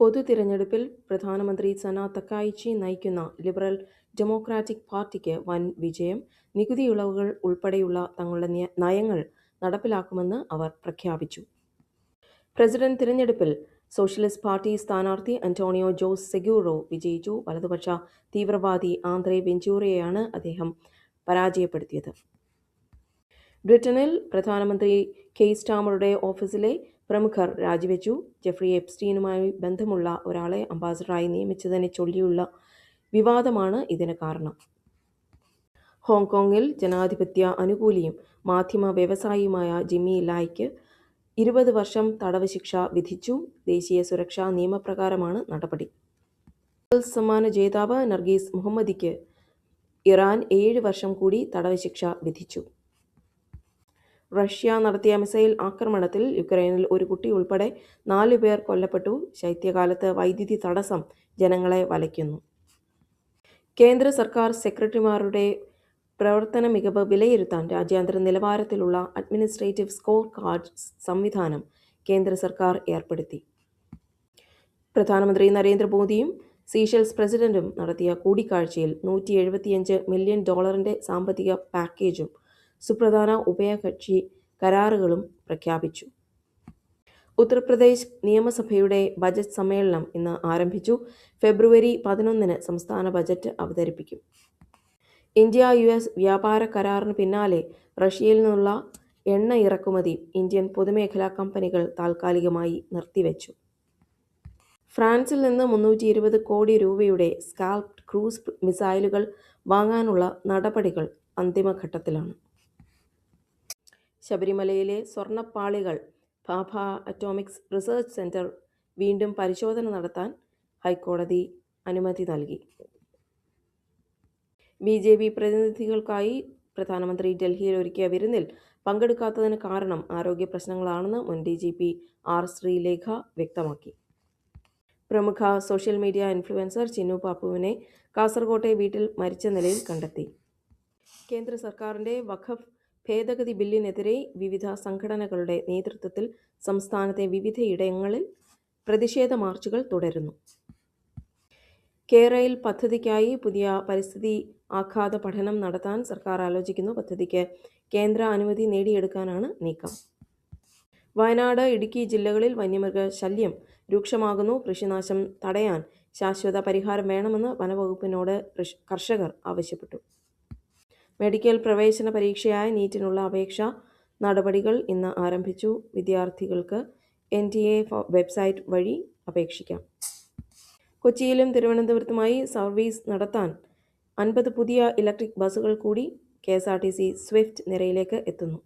പൊതു തിരഞ്ഞെടുപ്പിൽ പ്രധാനമന്ത്രി സന തക്കായിച്ചി നയിക്കുന്ന ലിബറൽ ഡെമോക്രാറ്റിക് പാർട്ടിക്ക് വൻ വിജയം നികുതി ഇളവുകൾ ഉൾപ്പെടെയുള്ള തങ്ങളുടെ നയങ്ങൾ നടപ്പിലാക്കുമെന്ന് അവർ പ്രഖ്യാപിച്ചു. പ്രസിഡന്റ് തിരഞ്ഞെടുപ്പിൽ സോഷ്യലിസ്റ്റ് പാർട്ടി സ്ഥാനാർത്ഥി അന്റോണിയോ ജോസ് സെഗ്യൂറോ വിജയിച്ചു. വലതുപക്ഷ തീവ്രവാദി ആന്ധ്രേ വെഞ്ചൂറയെയാണ് അദ്ദേഹം പരാജയപ്പെടുത്തിയത്. ബ്രിട്ടനിൽ പ്രധാനമന്ത്രി കെയ്സ്റ്റാമറുടെ ഓഫീസിലെ പ്രമുഖർ രാജിവെച്ചു. ജെഫ്രി എപ്സ്റ്റീനുമായി ബന്ധമുള്ള ഒരാളെ അംബാസഡറായി നിയമിച്ചതിനെ ചൊല്ലിയുള്ള വിവാദമാണ് ഇതിന് കാരണം. ഹോങ്കോങ്ങിൽ ജനാധിപത്യ അനുകൂലിയും മാധ്യമ വ്യവസായിയുമായ ജിമ്മി ലായ്ക്ക് ഇരുപത് വർഷം തടവ് ശിക്ഷ വിധിച്ചു. ദേശീയ സുരക്ഷാ നിയമപ്രകാരമാണ് നടപടി. സമ്മാന ജേതാവ് നർഗീസ് മുഹമ്മദിക്ക് ഇറാൻ ഏഴ് വർഷം കൂടി തടവ് ശിക്ഷ വിധിച്ചു. റഷ്യ നടത്തിയ മിസൈൽ ആക്രമണത്തിൽ യുക്രൈനിൽ ഒരു കുട്ടി ഉൾപ്പെടെ നാല് പേർ കൊല്ലപ്പെട്ടു. ശൈത്യകാലത്ത് വൈദ്യുതി തടസ്സം ജനങ്ങളെ വലയ്ക്കുന്നു. കേന്ദ്ര സർക്കാർ സെക്രട്ടറിമാരുടെ പ്രവർത്തന മികവ് വിലയിരുത്താൻ രാജ്യാന്തര നിലവാരത്തിലുള്ള അഡ്മിനിസ്ട്രേറ്റീവ് സ്കോർ കാർഡ് സംവിധാനം കേന്ദ്ര സർക്കാർ ഏർപ്പെടുത്തി. പ്രധാനമന്ത്രി നരേന്ദ്രമോദിയും സീഷൽസ് പ്രസിഡന്റും നടത്തിയ കൂടിക്കാഴ്ചയിൽ നൂറ്റി മില്യൺ ഡോളറിന്റെ സാമ്പത്തിക പാക്കേജും സുപ്രധാന ഉഭയകക്ഷി കരാറുകളും പ്രഖ്യാപിച്ചു. ഉത്തർപ്രദേശ് നിയമസഭയുടെ ബജറ്റ് സമ്മേളനം ഇന്ന് ആരംഭിച്ചു. ഫെബ്രുവരി പതിനൊന്നിന് സംസ്ഥാന ബജറ്റ് അവതരിപ്പിക്കും. ഇന്ത്യ യു എസ് വ്യാപാര കരാറിന് പിന്നാലെ റഷ്യയിൽ നിന്നുള്ള എണ്ണ ഇറക്കുമതി ഇന്ത്യൻ പൊതുമേഖലാ കമ്പനികൾ താൽക്കാലികമായി നിർത്തിവെച്ചു. ഫ്രാൻസിൽ നിന്ന് മുന്നൂറ്റി ഇരുപത് കോടി രൂപയുടെ സ്കാൾപ്ഡ് ക്രൂസ് മിസൈലുകൾ വാങ്ങാനുള്ള നടപടികൾ അന്തിമഘട്ടത്തിലാണ്. ശബരിമലയിലെ സ്വർണപ്പാളികൾ ഭാഭ അറ്റോമിക്സ് റിസർച്ച് സെന്റർ വീണ്ടും പരിശോധന നടത്താൻ ഹൈക്കോടതി അനുമതി നൽകി. ബി ജെ പി പ്രതിനിധികൾക്കായി പ്രധാനമന്ത്രി ഡൽഹിയിൽ ഒരുക്കിയ വിരുന്നിൽ പങ്കെടുക്കാത്തതിന് കാരണം ആരോഗ്യ പ്രശ്നങ്ങളാണെന്ന് മുൻ D G P R Sreelekha വ്യക്തമാക്കി. പ്രമുഖ സോഷ്യൽ മീഡിയ ഇൻഫ്ലുവൻസർ ചിന്നു പാപ്പുവിനെ കാസർകോട്ടെ വീട്ടിൽ മരിച്ച നിലയിൽ കണ്ടെത്തി. കേന്ദ്ര സർക്കാരിന്റെ വഖഫ് ഭേദഗതി ബില്ലിനെതിരെ വിവിധ സംഘടനകളുടെ നേതൃത്വത്തിൽ സംസ്ഥാനത്തെ വിവിധയിടങ്ങളിൽ പ്രതിഷേധ മാർച്ചുകൾ തുടരുന്നു. കേരയിൽ പദ്ധതിക്കായി പുതിയ പരിസ്ഥിതി ആഘാത പഠനം നടത്താൻ സർക്കാർ ആലോചിക്കുന്നു. പദ്ധതിക്ക് കേന്ദ്ര അനുമതി നേടിയെടുക്കാനാണ് നീക്കം. വയനാട് ഇടുക്കി ജില്ലകളിൽ വന്യമൃഗ ശല്യം രൂക്ഷമാകുന്നു. കൃഷിനാശം തടയാൻ ശാശ്വത പരിഹാരം വേണമെന്ന് വനവകുപ്പിനോട് കർഷകർ ആവശ്യപ്പെട്ടു. മെഡിക്കൽ പ്രവേശന പരീക്ഷയായ നീറ്റിനുള്ള അപേക്ഷ നടപടികൾ ഇന്ന് ആരംഭിച്ചു. വിദ്യാർത്ഥികൾക്ക് എൻ ടി എ വെബ്സൈറ്റ് വഴി അപേക്ഷിക്കാം. കൊച്ചിയിലും തിരുവനന്തപുരത്തുമായി സർവീസ് നടത്താൻ അൻപത് പുതിയ ഇലക്ട്രിക് ബസ്സുകൾ കൂടി K S R T C swift നിരയിലേക്ക് എത്തുന്നു.